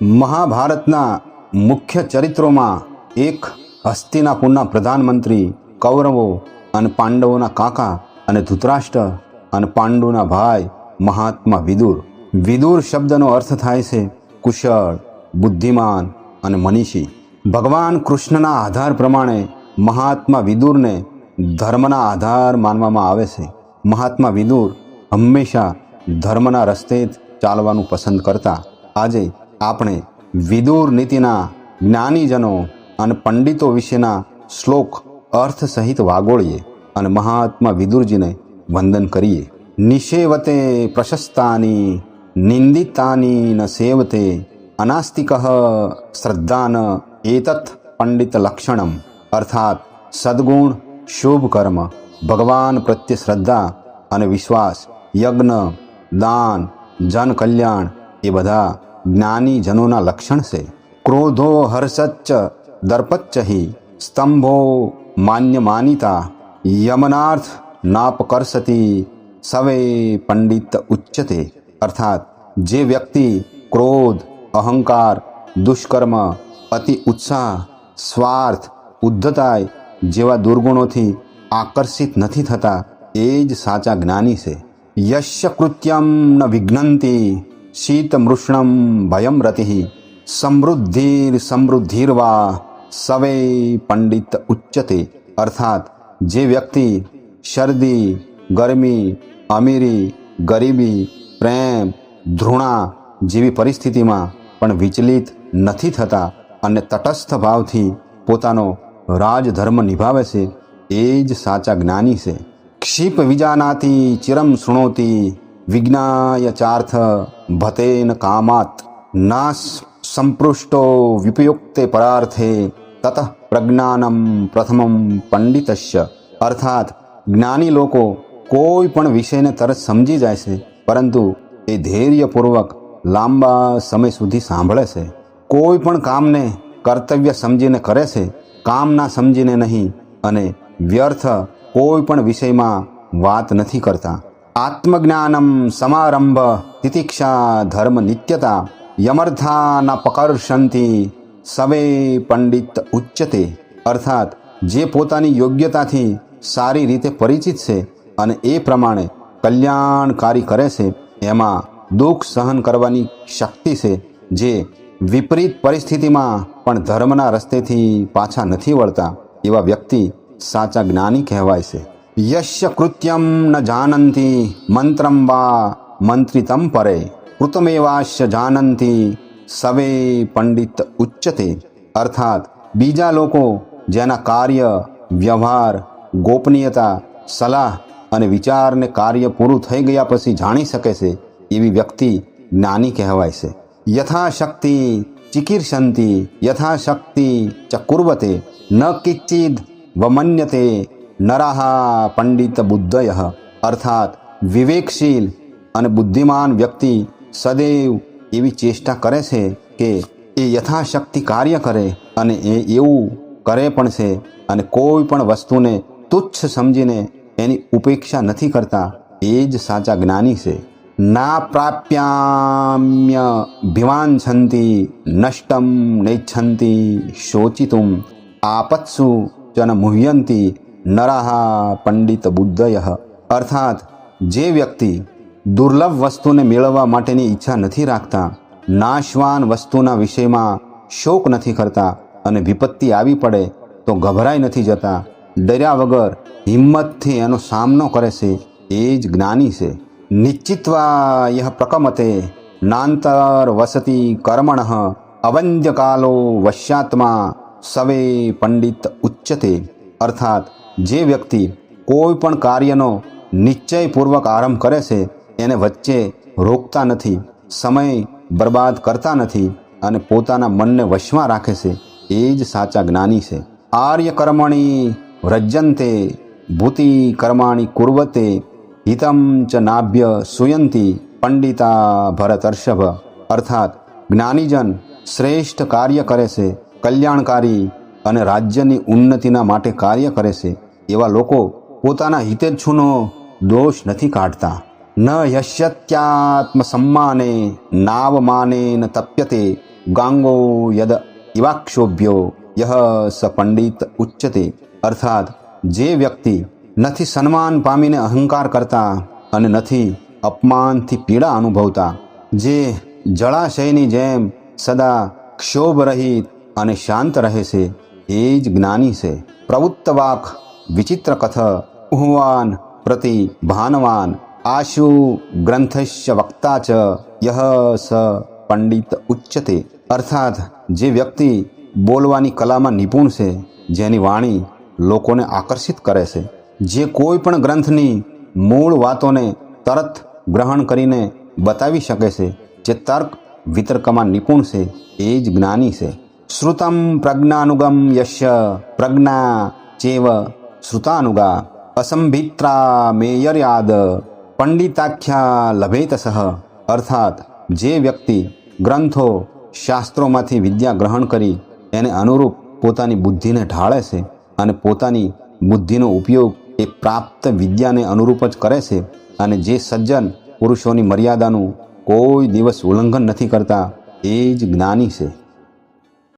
મહાભારતના મુખ્ય ચરિત્રોમાં એક હસ્તિનાપુરના પ્રધાનમંત્રી કૌરવો અને પાંડવોના કાકા અને ધૃતરાષ્ટ્ર અને પાંડુના ભાઈ મહાત્મા વિદુર. વિદુર શબ્દનો અર્થ થાય છે કુશળ, બુદ્ધિમાન અને મનીષી. ભગવાન કૃષ્ણના આધાર પ્રમાણે મહાત્મા વિદુરને ધર્મના આધાર માનવામાં આવે છે. મહાત્મા વિદુર હંમેશા ધર્મના રસ્તે જ ચાલવાનું પસંદ કરતા. આજે આપણે વિદુર નીતિના જ્ઞાનીજનો અને પંડિતો વિશેના શ્લોક અર્થ સહિત વાગોળીએ અને મહાત્મા વિદુરજીને વંદન કરીએ. નિષેવતે પ્રશસ્તાની, નિંદિતાની ન સેવતે, અનાસ્તિક શ્રદ્ધાન એતત પંડિત લક્ષણમ. અર્થાત સદગુણ, શુભ કર્મ, ભગવાન પ્રત્યે શ્રદ્ધા અને વિશ્વાસ, યજ્ઞ, દાન, જન કલ્યાણ એ બધા જ્ઞાની જનોના લક્ષણ છે ક્રોધો હર્ષચ્ચ દર્પચ્ચ હિ સ્તંભો માન્ય માનિતા યમનાર્થ નાપકર્ષતી સવે પંડિત ઉચ્ચતે અર્થાત જે વ્યક્તિ ક્રોધ અહંકાર દુષ્કર્મ અતિ ઉત્સાહ સ્વાર્થ ઉદ્ધતાય જેવા દુર્ગુણોથી આકર્ષિત નથી થતા એ જ સાચા જ્ઞાની છે યશ્ય કૃત્યમ ન વિઘ્નંતી શીતમૃષ્ણમ ભયમ રતિ સમૃદ્ધિર સમૃદ્ધિર્વા સવે પંડિત ઉચ્ચતે અર્થાત જે વ્યક્તિ શરદી ગરમી અમીરી ગરીબી પ્રેમ ધૃણા જેવી પરિસ્થિતિમાં પણ વિચલિત નથી થતા અને તટસ્થ ભાવથી પોતાનો રાજધર્મ નિભાવે છે એ જ સાચા જ્ઞાની છે ક્ષિપ વિજાનાતી ચિરમ શૃણોતી વિજ્ઞાય ચાર્થ ભતેન કામાત ના સંપૃષ્ટો વિપયુક્તે પરાર્થે, તત પ્રજ્ઞાનમ પ્રથમમ પંડિતશ્ય અર્થાત, જ્ઞાની લોકો કોઈ પણ વિષયને તરત સમજી જાય છે, પરંતુ એ ધૈર્યપૂર્વક લાંબા સમય સુધી સાંભળે છે. કોઈ પણ કામને કર્તવ્ય સમજીને કરે છે, કામના સમજીને નહીં અને વ્યર્થ કોઈ પણ વિષયમાં વાત નથી કરતા. આત્મજ્ઞાનમ સમારંભ તિતિક્ષા ધર્મ નિત્યતા યમર્થા ન પકર્ષંતી સવે પંડિત ઉચ્ચતે અર્થાત જે પોતાની યોગ્યતાથી સારી રીતે પરિચિત છે અને એ પ્રમાણે કલ્યાણકારી કરે છે, એમાં દુઃખ સહન કરવાની શક્તિ છે, જે વિપરીત પરિસ્થિતિમાં પણ ધર્મના રસ્તેથી પાછા નથી વળતા, એવા વ્યક્તિ સાચા જ્ઞાની કહેવાય છે. યશ્ય કૃત્યમ ન જાનંતી મંત્રમ વા મંત્રિતમ પરે કૃતમેવાશ્ય જાનંતી સવે પંડિત ઉચ્ચતે અર્થાત બીજા લોકો જેના કાર્ય વ્યવહાર ગોપનીયતા સલાહ અને વિચારને કાર્ય પૂરું થઈ ગયા પછી જાણી શકે છે એવી વ્યક્તિ જ્ઞાની કહેવાય છે યથાશક્તિ ચિકીર્ષંતી યથાશક્તિ ચકુર્વતે ન કિચિદ વમન્યતે નરાહા પંડિત બુદ્ધય અર્થાત વિવેકશીલ અને બુદ્ધિમાન વ્યક્તિ સદૈવ એવી ચેષ્ટા કરે છે કે એ યથાશક્તિ કાર્ય કરે અને એ એવું કરે પણ છે અને કોઈ પણ વસ્તુને તુચ્છ સમજીને એની ઉપેક્ષા નથી કરતા એ જ સાચા જ્ઞાની છે ના પ્રાપ્યામ્ય ભિવાંછંતી નષ્ટમ નૈચ્છંતી શોચિતુમ આપત્સુ જન મુહ્યંતી નરાહા પંડિત બુદ્ધય અર્થાત જે વ્યક્તિ દુર્લભ વસ્તુને મેળવવા માટેની ઈચ્છા નથી રાખતા નાશવાન વસ્તુના વિષયમાં શોક નથી કરતા અને વિપત્તિ આવી પડે તો ગભરાઈ નથી જતા ડર્યા વગર હિંમતથી એનો સામનો કરે છે એ જ જ્ઞાની છે નિશ્ચિતવા યહ પ્રકમતે નાંતર વસતી કર્મણ અવંદ્યકાલો વશ્યાત્મા સવે પંડિત ઉચ્ચતે અર્થાત જે વ્યક્તિ કોઈ પણ કાર્યનો નિશ્ચયપૂર્વક આરંભ કરે છે, એને વચ્ચે રોકતા નથી, સમય બરબાદ કરતા નથી અને પોતાના મનને વશમાં રાખે છે, એ જ સાચા જ્ઞાની છે. આર્ય કર્મણી વ્રજ્યંતે, ભૂતિ કર્માણી કુર્વતે, હિતમ ચ નાભ્ય સુયંતી, પંડિતા ભરતર્ષભ. અર્થાત, જ્ઞાનીજન શ્રેષ્ઠ કાર્ય કરે છે, કલ્યાણકારી અને રાજ્યની ઉન્નતિના માટે કાર્ય કરે છે એવા લોકો પોતાના હિતેચ્છુનો દોષ નથી કાઢતા. ન યશ્યત્યાત્મ સમ્માને નાવમાને ન તપ્યતે, ગાંગો યદ ઇવાક્ષોભ્યો, યહ સ પંડિત ઉચ્ચતે અર્થાત, જે વ્યક્તિ નથી સન્માન પામીને અહંકાર કરતા અને નથી અપમાનથી પીડા અનુભવતા, જે જળાશયની જેમ સદા ક્ષોભ રહિત અને શાંત રહે છે, એ જ જ્ઞાની છે. પ્રવૃત્ત વાક વિચિત્ર કથ ઉહવાન પ્રતિ ભાનવાન આશુ ગ્રંથસ્ય વક્તા ચ યહ સ પંડિત ઉચ્ચતે અર્થાત જે વ્યક્તિ બોલવાની કલામાં નિપુણ છે જેની વાણી લોકોને આકર્ષિત કરે છે જે કોઈ પણ ગ્રંથની મૂળ વાતોને તરત ગ્રહણ કરીને બતાવી શકે છે જે તર્ક વિતર્કમાં નિપુણ છે એ જ જ્ઞાની છે શ્રુતમ પ્રજ્ઞાનુગમ યશ્ય પ્રજ્ઞા ચેવ શ્રુતાનુગા અસંભિત્રા મેયર્યાદ પંડિતાખ્યા લભેત સહ અર્થાત જે વ્યક્તિ ગ્રંથો શાસ્ત્રોમાંથી વિદ્યા ગ્રહણ કરી એને અનુરૂપ પોતાની બુદ્ધિને ઢાળે છે અને પોતાની બુદ્ધિનો ઉપયોગ એ પ્રાપ્ત વિદ્યાને અનુરૂપ જ કરે છે અને જે સજ્જન પુરુષોની મર્યાદાનું કોઈ દિવસ ઉલ્લંઘન નથી કરતા એ જ જ્ઞાની છે